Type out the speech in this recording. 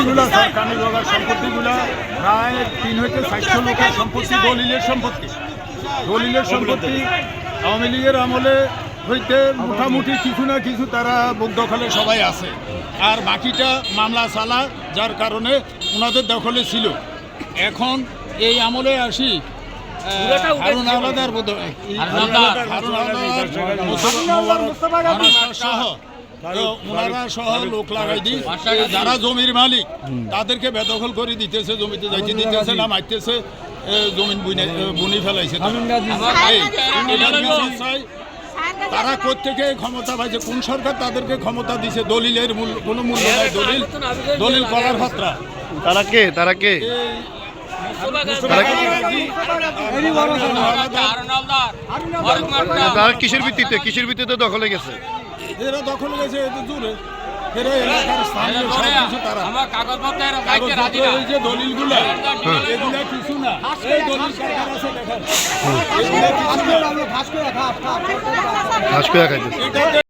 সম্পত্তিগুলো সরকারি বাবার সম্পত্তিগুলো প্রায় তিন হইতে চারশো লোকের সম্পত্তি দলিলের সম্পত্তি। দলিলের সম্পত্তি আওয়ামী লীগের আমলে হইতে মোটামুটি কিছু না কিছু তারা বুক দখলে সবাই আছে। আর বাকিটা মামলা চালা যার কারণে ওনাদের দখলে ছিল। এখন এই আমলে আসি হারুন আলাদার বোধ হয়। হারুন আলাদার, সহ ওনারা সহ লোক লাগাই দিই যারা জমির মালিক তাদেরকে বেদখল করে দিতেছে জমিতে যাইতে দিতেছে না মারতেছে জমিন বুনি ফেলাইছে তারা। কোথেকে ক্ষমতা পাইছে? কোন সরকার তাদেরকে ক্ষমতা দিছে? দলিলের মূল্য কোনো মূল্য নাই দলিল। দলিল করার তারা কে? তারা কে? তারা কিসের ভিত্তিতে? কিসের ভিত্তিতে দখলে গেছে? এরা দখল গেছে এদের দূরে। এরা এলাকার স্থানীয় তারা। এই যে দলিলগুলো এগুলো কিছু না। এই দলিল কার। কার আছে দেখেন এগুলা কিছু না। ঘাস করে খাইতেছে